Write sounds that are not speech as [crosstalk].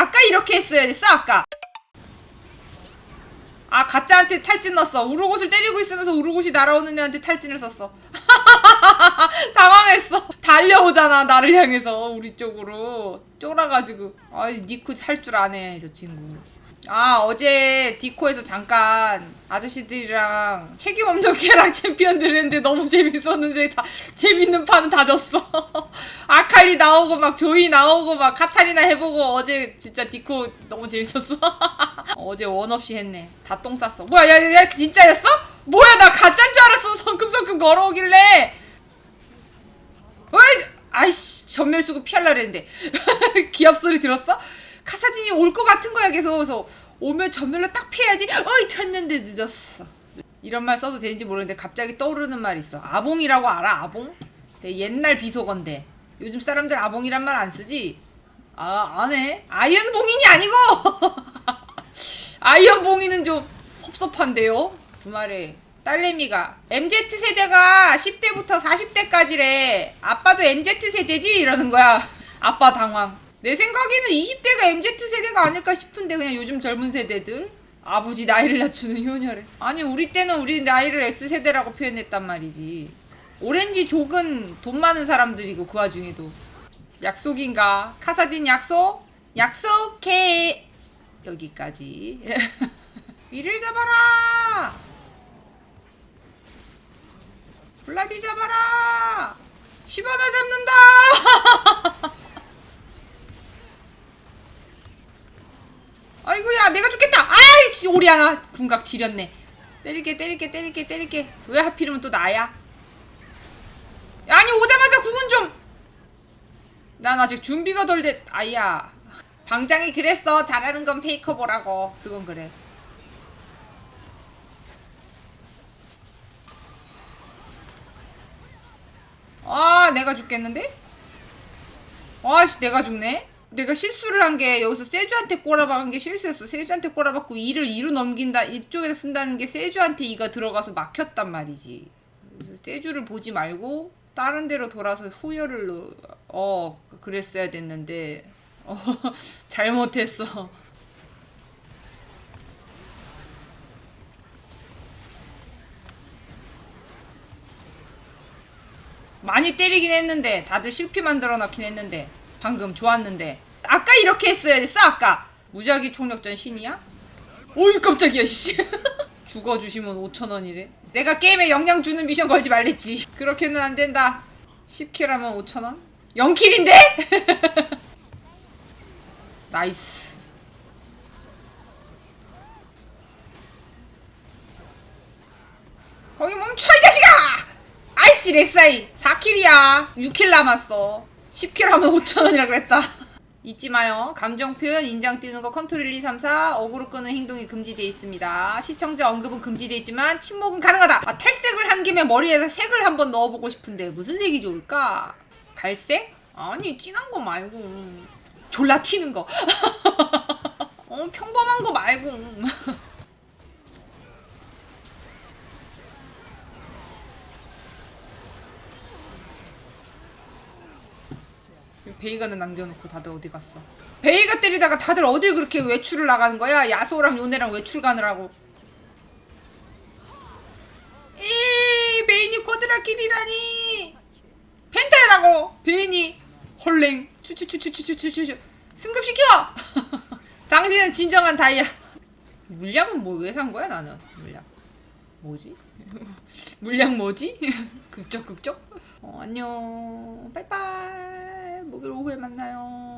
아까 이렇게 했어야 됐어 아까. 아 가짜한테 탈진 넣었어. 우르곳을 때리고 있으면서 우르곳이 날아오는 애한테 탈진을 썼어. [laughs] 당황했어. 달려오잖아 나를 향해서 우리 쪽으로. 쫄아가지고. 아이 니코 할 줄 아네 저 친구 아 어제 디코에서 잠깐 아저씨들이랑 책임 없는 쾌락 챔피언들 했는데 너무 재밌었는데 다 재밌는 판은 다 졌어. [laughs] 아칼리 나오고 막 조이 나오고 막 카타리나 해보고 어제 진짜 디코 너무 재밌었어. [laughs] 어제 원 없이 했네. 다 똥 쌌어. 뭐야 야, 야, 야 진짜였어? 뭐야 나 가짜인 줄 알았어. 성큼성큼 걸어오길래. 어이 아이씨 전멸 쓰고 피할라 그랬는데. [laughs] 기합 소리 들었어? 카사딘이 올 것 같은 거야 계속. 그래서 오면 전멸로 딱 피해야지. 어이 탔는데 늦었어. 이런 말 써도 되는지 모르는데 갑자기 떠오르는 말이 있어. 아봉이라고 알아 아봉? 되게 옛날 비속어인데. 요즘 사람들 아봉이란 말 안 쓰지? 아 안해? 아이언봉인이 아니고! [laughs] 아이언봉이는 좀 섭섭한데요? 주말에. 딸내미가 MZ 세대가 10대부터 40대까지래. 아빠도 MZ 세대지? 이러는 거야. 아빠 당황 내 생각에는 20대가 MZ 세대가 아닐까 싶은데 그냥 요즘 젊은 세대들. 아버지 나이를 낮추는 효녀래 아니 우리 때는 우리 나이를 X세대라고 표현했단 말이지. 오렌지 족은 돈 많은 사람들이고 그 와중에도. 약속인가? 카사딘 약속? 약속해! 여기까지. [laughs] 이를 잡아라! 블라디 잡아라! 슈바나 잡는다 [laughs] 내가 죽겠다. 아이 오리아나. 궁각 지렸네. 때릴게 때릴게 때릴게 때릴게. 왜 하필이면 또 나야? 아니 오자마자 궁은 좀난 아직 준비가 덜 됐 아야. 방장이 그랬어. 잘하는 건 페이커 보라고. 그건 그래. 아 내가 죽겠는데? 아씨 내가 죽네? 내가 실수를 한 게 여기서 세주한테 꼬라박은 게 실수였어. 세주한테 꼬라박고 이를 이로 넘긴다 이쪽에다 쓴다는 게 세주한테 이가 들어가서 막혔단 말이지. 세주를 보지 말고 다른 데로 돌아서 후열을 놓- 어 그랬어야 됐는데 어, [laughs] 잘못했어. 많이 때리긴 했는데 다들 실패 만들어 넣긴 했는데 방금 좋았는데. 아까 이렇게 했어야 됐어 아까. 무작위 총력전 신이야? 오이 깜짝이야 씨. [laughs] 죽어주시면 5천원이래. 내가 게임에 영향 주는 미션 걸지 말랬지. 그렇게는 안 된다. 10킬 하면 5천원? 0킬인데? [laughs] 나이스. 거기 멈춰 이 자식아! 아이씨 렉사이. 4킬이야. 6킬 남았어 10킬 하면 5천원이라 그랬다. 잊지 마요. 감정 표현 인장 띄우는 거 컨트롤 1, 2, 3, 4 어그로 끄는 행동이 금지되어 있습니다. 시청자 언급은 금지되어 있지만 침묵은 가능하다. 아, 탈색을 한 김에 머리에다 색을 한번 넣어보고 싶은데 무슨 색이 좋을까? 갈색? 아니 진한 거 말고. 졸라 튀는 거. [laughs] 어, 평범한 거 말고 베이가는 남겨놓고 다들 어디 갔어? 베이가 때리다가 다들 어딜 그렇게 외출을 나가는 거야? 야소랑 요네랑 외출 가느라고. 이 베인이 코드라길이라니. 펜타라고 베인이 헐랭 추추추추추추추추 승급시켜. [laughs] 당신은 진정한 다이아. 물약은 뭐 왜 산 거야 나는 물약. 뭐지? [laughs] 물약 뭐지? [laughs] 극적 극적? 어, 안녕. 빠이빠이. 목요일 오후에 만나요.